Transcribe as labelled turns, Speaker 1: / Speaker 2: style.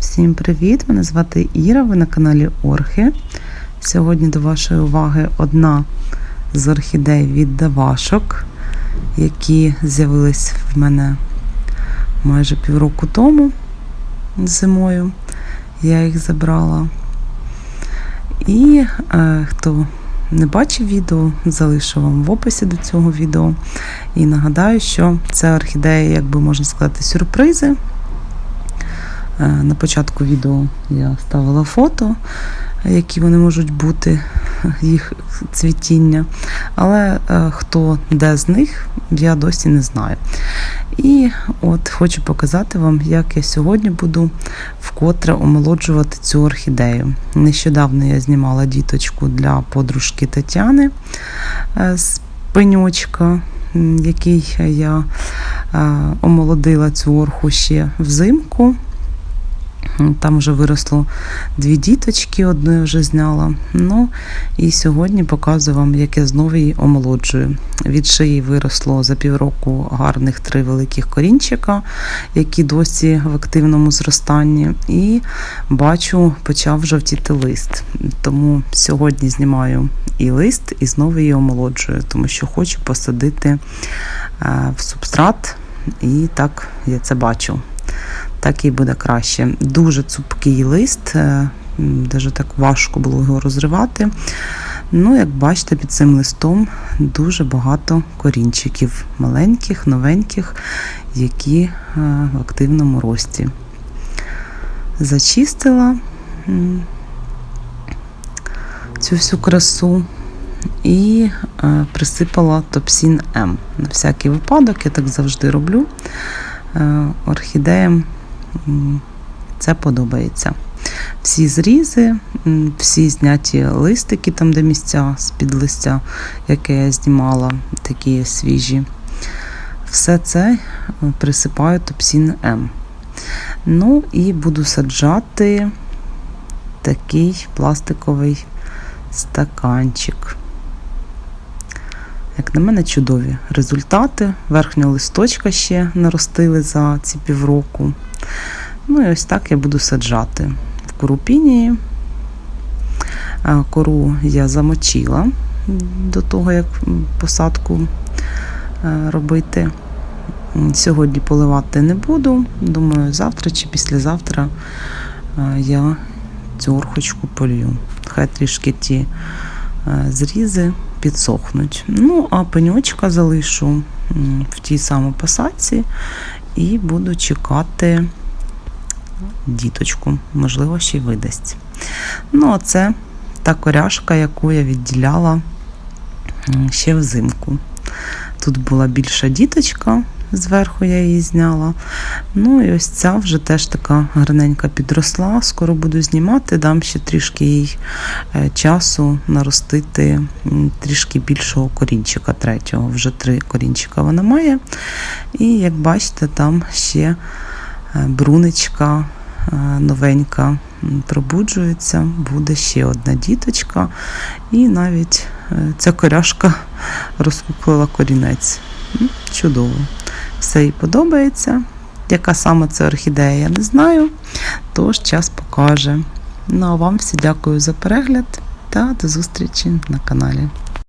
Speaker 1: Всім привіт! Мене звати Іра, ви на каналі Орхи. Сьогодні до вашої уваги одна з орхідей від Давашок, які з'явились в мене майже півроку тому зимою. Я їх забрала. І е, хто не бачив відео, залишу вам в описі до цього відео. І нагадаю, що це орхідея, як би можна сказати, сюрпризи. Е, На початку відео я ставила фото, які вони можуть бути, їх цвітіння. Але е, хто де з них, я досі не знаю. І от хочу показати вам, як я сьогодні буду вкотре омолоджувати цю орхідею. Нещодавно я знімала діточку для подружки Тетяни е, з пеньочка, який я омолодила цю орху ще взимку. Там вже виросло дві діточки, одну я вже зняла. Ну і сьогодні показую вам, як я знову її омолоджую. Від шиї виросло за півроку гарних три великих корінчика, які досі в активному зростанні. І бачу, почав жовтіти лист. Тому сьогодні знімаю і лист, і знову її омолоджую, тому що хочу посадити е, в субстрат, і так я це бачу так і буде краще. Дуже цупкий лист, навіть так важко було його розривати. Ну, як бачите, під цим листом дуже багато корінчиків, маленьких, новеньких, які е, в активному рості. Зачистила цю всю красу і е, присипала топсін М. На всякий випадок, я так завжди роблю. Е, Орхідеям Це подобається. Всі зрізи, всі зняті листики, там, де місця з-під листя, яке я знімала, такі свіжі. Все це е, присипаю топсін М. Ну і буду саджати такий пластиковий стаканчик. Як на мене, чудові результати. Верхнього листочка ще наростили за ці півроку. Ну і ось так я буду саджати в корупінії. Кору я замочила до того, як посадку е, робити. Сьогодні поливати не буду. Думаю, завтра чи післязавтра е, я цю орхочку полью. Хай трішки ті е, зрізи підсохнуть. Ну, а пеньочка залишу в тій самій посадці і буду чекати діточку, можливо, ще й видасть. Ну, а це та коряшка, яку я відділяла ще взимку. Тут була більша діточка, зверху я її зняла. Ну і ось ця вже теж така гарненька підросла. Скоро буду знімати, дам ще трішки їй е, часу наростити трішки більшого корінчика третього. Вже три корінчика вона має. І як бачите, там ще е, брунечка е, новенька пробуджується, буде ще одна діточка, і навіть ця коряшка розкуклила корінець. Чудово. Все їй подобається. Яка саме це орхідея, я не знаю, тож час покаже. Ну а вам всі дякую за перегляд та до зустрічі на каналі.